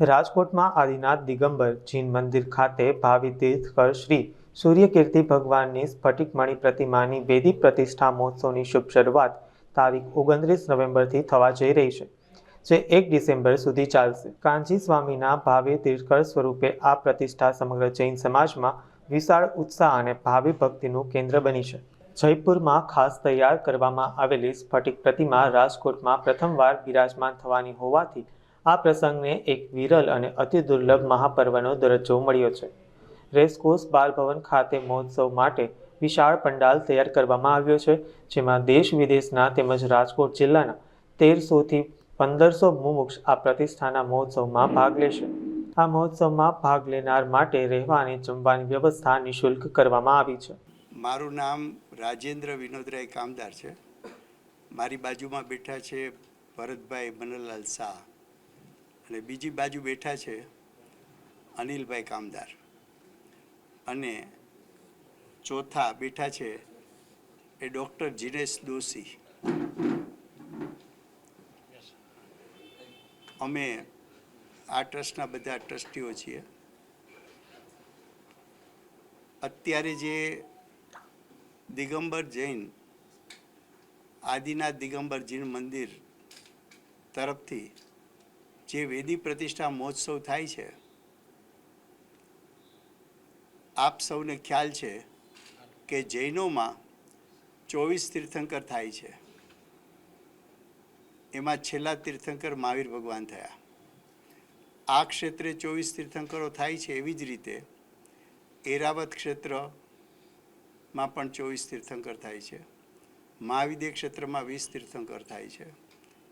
રાજકોટમાં આદિનાથ દિગંબર જીન મંદિર ખાતે ભાવિ તીર્થકર શ્રી સૂર્યકીર્તિ ભગવાનની સ્ફટિકમણી પ્રતિમાની વેદી પ્રતિષ્ઠા મહોત્સવની શુભ શરૂઆત તારીખ ઓગણત્રીસ નવેમ્બરથી થવા જઈ રહી છે, જે એક ડિસેમ્બર સુધી ચાલશે. કાંજી સ્વામીના ભાવે તીર્થકર સ્વરૂપે આ પ્રતિષ્ઠા સમગ્ર જૈન સમાજમાં વિશાળ ઉત્સાહ અને ભાવિ ભક્તિનું કેન્દ્ર બની છે. જયપુરમાં ખાસ તૈયાર કરવામાં આવેલી સ્ફટિક પ્રતિમા રાજકોટમાં પ્રથમવાર બિરાજમાન થવાની હોવાથી આ પ્રસંગને એક વિરલ અને અતિ દુર્લભ મહાપર્વનો દરજ્જો મળ્યો છે. રેસકોર્સ બાલભવન ખાતે મહોત્સવ માટે વિશાળ પંડાલ તૈયાર કરવામાં આવ્યો છે, જેમાં દેશ વિદેશના તેમજ રાજકોટ જિલ્લાના તેરસોથી પંદરસો મુમુક્ષ આ પ્રતિષ્ઠાના મહોત્સવમાં ભાગ લેશે. આ મહોત્સવમાં ભાગ લેનાર માટે રહેવા અને જમવાની વ્યવસ્થા નિઃશુલ્ક કરવામાં આવી છે. મારું નામ રાજેન્દ્ર વિનોદરાય કામદાર છે. મારી બાજુમાં બેઠા છે ભરતભાઈ મનલાલ શાહ. અને બીજી બાજુ બેઠા છે અનિલભાઈ કામદાર. અને ચોથા બેઠા છે એ ડૉક્ટર જીનેશ દોશી. અમે આ ટ્રસ્ટના બધા ટ્રસ્ટીઓ છીએ. અત્યારે જે દિગંબર જૈન, આદિનાથ દિગંબર જૈન મંદિર તરફથી જે વેદી પ્રતિષ્ઠા મહોત્સવ થાય છે, આપ સૌને ખ્યાલ છે કે જૈનોમાં ચોવીસ તીર્થંકર થાય છે. એમાં છેલ્લા તીર્થંકર મહાવીર ભગવાન થયા. આ ક્ષેત્રે ચોવીસ તીર્થંકરો થાય છે એવી જ રીતે એરાવત ક્ષેત્રમાં પણ ચોવીસ તીર્થંકર થાય છે. મહાવિદ્ય ક્ષેત્રમાં વીસ તીર્થંકર થાય છે.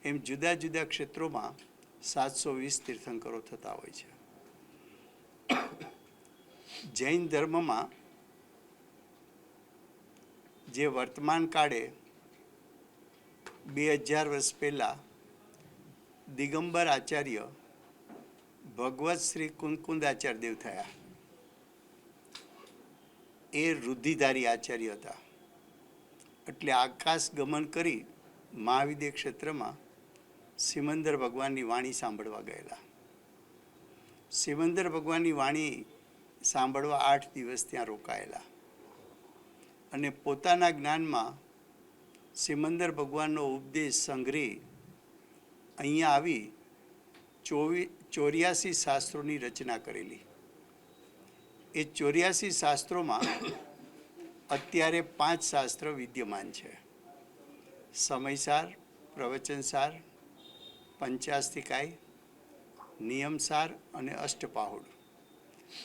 એમ જુદા જુદા ક્ષેત્રોમાં સાતસો વીસ તીર્થંકરો થતા હોય છે. જૈન ધર્મમાં જે વર્તમાન કાળે બે હજાર વર્ષ પહેલાં દિગંબર આચાર્ય ભગવત શ્રી કુંદકુંદ આચાર્ય દેવ થયા. એ રુદ્ધિધારી આચાર્ય હતા. એટલે આકાશ ગમન કરી મહાવિદ્ય ક્ષેત્રમાં સિમંદર ભગવાનની વાણી સાંભળવા ગયેલા. સિમંદર ભગવાનની વાણી સાંભળવા આઠ દિવસ ત્યાં રોકાયેલા. અને પોતાના જ્ઞાનમાં સિમંદર ભગવાનનો ઉપદેશ સંગ્રહી અહીંયા આવી ચોવી, ચોર્યાસી શાસ્ત્રોની રચના કરેલી. એ ચોર્યાસી શાસ્ત્રોમાં અત્યારે પાંચ શાસ્ત્ર વિદ્યમાન છે. સમયસાર, પ્રવચનસાર પંચાસ્તિકાય નિયમસાર અને અષ્ટપાહુડ.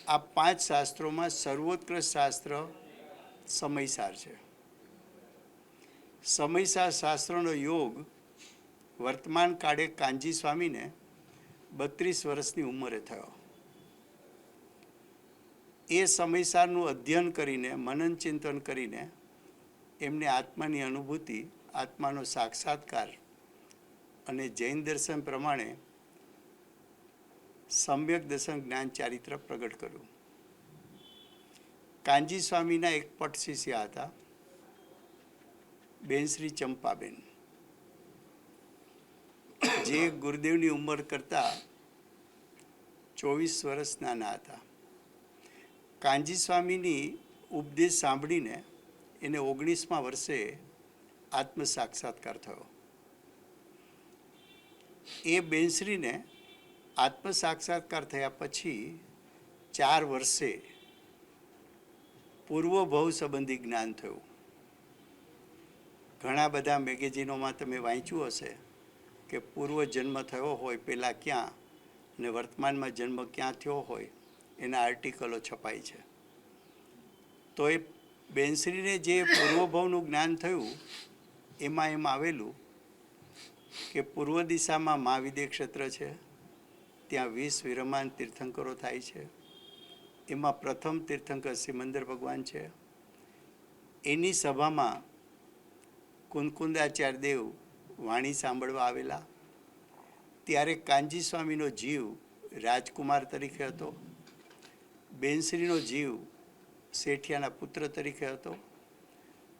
આ પાંચ શાસ્ત્રોમાં સર્વોત્કૃષ્ટ શાસ્ત્ર સમયસાર છે. સમયસાર શાસ્ત્રનો યોગ વર્તમાન કાળે કાંજી સ્વામીને બત્રીસ વર્ષની ઉંમરે થયો. એ સમયસારનું અધ્યયન કરીને, મનન ચિંતન કરીને એમને આત્માની અનુભૂતિ, આત્માનો સાક્ષાત્કાર અને જૈન દર્શન પ્રમાણે સમ્યક દર્શન જ્ઞાન ચારિત્ર પ્રગટ કર્યું. કાંજી સ્વામીના એક પટ શિષ્ય હતા, બેન શ્રી ચંપાબેન. જે ગુરુદેવની ઉંમર કરતાં ચોવીસ વર્ષ નાના હતા. કાંજી સ્વામીની ઉપદેશ સાંભળીને એને ઓગણીસમાં વર્ષે આત્મ સાક્ષાત્કાર થયો. એ બેનશ્રીને આત્મ સાક્ષાત્કાર થયા પછી ચાર વર્ષે પૂર્વ ભવ સંબંધી જ્ઞાન થયું. ઘણા બધા મેગેઝિનોમાં તમે વાંચ્યું હશે કે પૂર્વ જન્મ થયો હોય પહેલાં ક્યાં અને વર્તમાનમાં જન્મ ક્યાં થયો હોય એના આર્ટિકલો છપાય છે. તો એ બેનશ્રીને જે પૂર્વભવનું જ્ઞાન થયું, એમાં એમ આવેલું કે પૂર્વ દિશામાં મહાવિદ્ય ક્ષેત્ર છે, ત્યાં વીસ વિરમાન તીર્થંકરો થાય છે. એમાં પ્રથમ તીર્થંકર સિમંદર ભગવાન છે. એની સભામાં કુંદકુંદાચાર્ય દેવ વાણી સાંભળવા આવેલા. ત્યારે કાનજી સ્વામીનો જીવ રાજકુમાર તરીકે હતો. બેનશ્રીનો જીવ શેઠિયાના પુત્ર તરીકે હતો.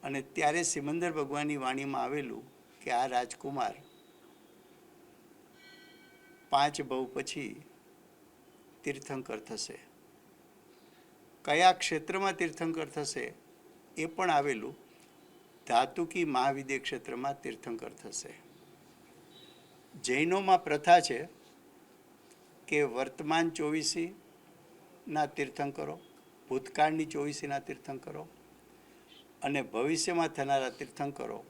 અને ત્યારે સિમંદર ભગવાનની વાણીમાં આવેલું કે આ રાજકુમાર પાંચ ભવ પછી તીર્થંકર થશે. કયા ક્ષેત્રમાં તીર્થંકર થશે એ પણ આવેલું ધાતુકી મહાવિદ્ય ક્ષેત્રમાં તીર્થંકર થશે. જૈનોમાં પ્રથા છે કે વર્તમાન ચોવીસીના તીર્થંકરો, ભૂતકાળની ચોવીસીના તીર્થંકરો અને ભવિષ્યમાં થનારા તીર્થંકરો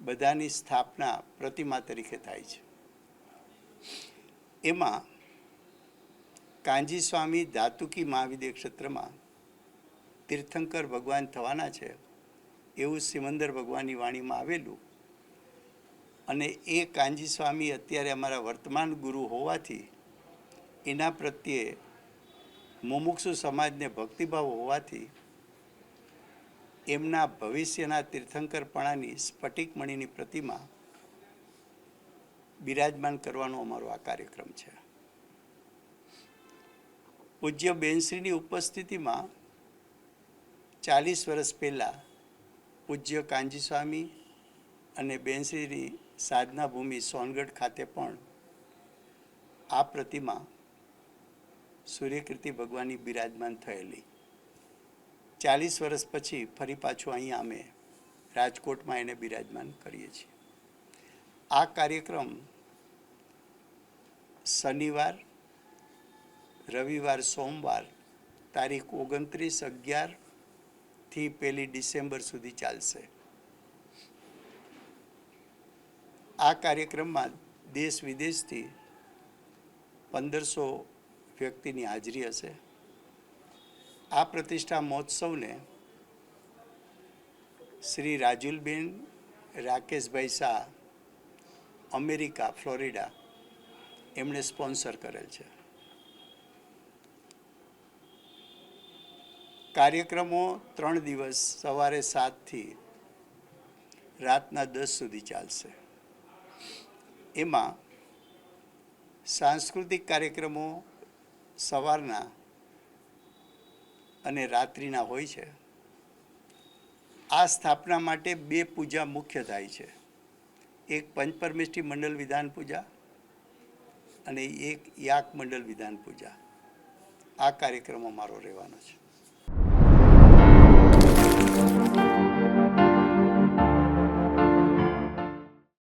બધાની સ્થાપના પ્રતિમા તરીકે થાય છે. એમાં કાંજી સ્વામી ધાતુકી મહાવિદ્ય ક્ષેત્રમાં તીર્થંકર ભગવાન થવાના છે એવું સિમંદર ભગવાનની વાણીમાં આવેલું. અને એ કાંજી સ્વામી અત્યારે અમારા વર્તમાન ગુરુ હોવાથી એના પ્રત્યે મુમુક્ષુ સમાજને ભક્તિભાવ હોવાથી એમના ભવિષ્યના તીર્થંકરપણાની સ્ફટિકમણીની પ્રતિમા બિરાજમાન કરવાનો અમારો આ કાર્યક્રમ છે. પૂજ્ય બેનશ્રીની ઉપસ્થિતિમાં ચાલીસ વર્ષ પહેલાં પૂજ્ય કાંજી સ્વામી અને બેનશ્રીની સાધના ભૂમિ સોનગઢ ખાતે પણ આ પ્રતિમા સૂર્યકીર્તિ ભગવાનની બિરાજમાન થયેલી. ચાલીસ વર્ષ પછી ફરી પાછું અહીંયા અમે રાજકોટમાં એને બિરાજમાન કરીએ છીએ. આ કાર્યક્રમ શનિવાર, રવિવાર, સોમવાર તારીખ ઓગણત્રીસ અગિયારથી પહેલી ડિસેમ્બર સુધી ચાલશે. આ કાર્યક્રમમાં દેશ વિદેશથી પંદરસો વ્યક્તિની હાજરી હશે. આ પ્રતિષ્ઠા મહોત્સવને શ્રી રાજુલબેન રાકેશભાઈ શાહ અમેરિકા, ફ્લોરિડા, એમણે સ્પોન્સર કરેલ છે. કાર્યક્રમો ત્રણ દિવસ, સવારે સાતથી રાતના દસ સુધી ચાલશે. એમાં સાંસ્કૃતિક કાર્યક્રમો સવારના અને રાત્રિના હોય છે. આ સ્થાપના માટે બે પૂજા મુખ્ય થાય છે. એક પંચપરમેષ્ઠી મંડળ વિધાન પૂજા અને એક યાક મંડળ વિધાન પૂજા. આ કાર્યક્રમ અમારો રહેવાનો છે.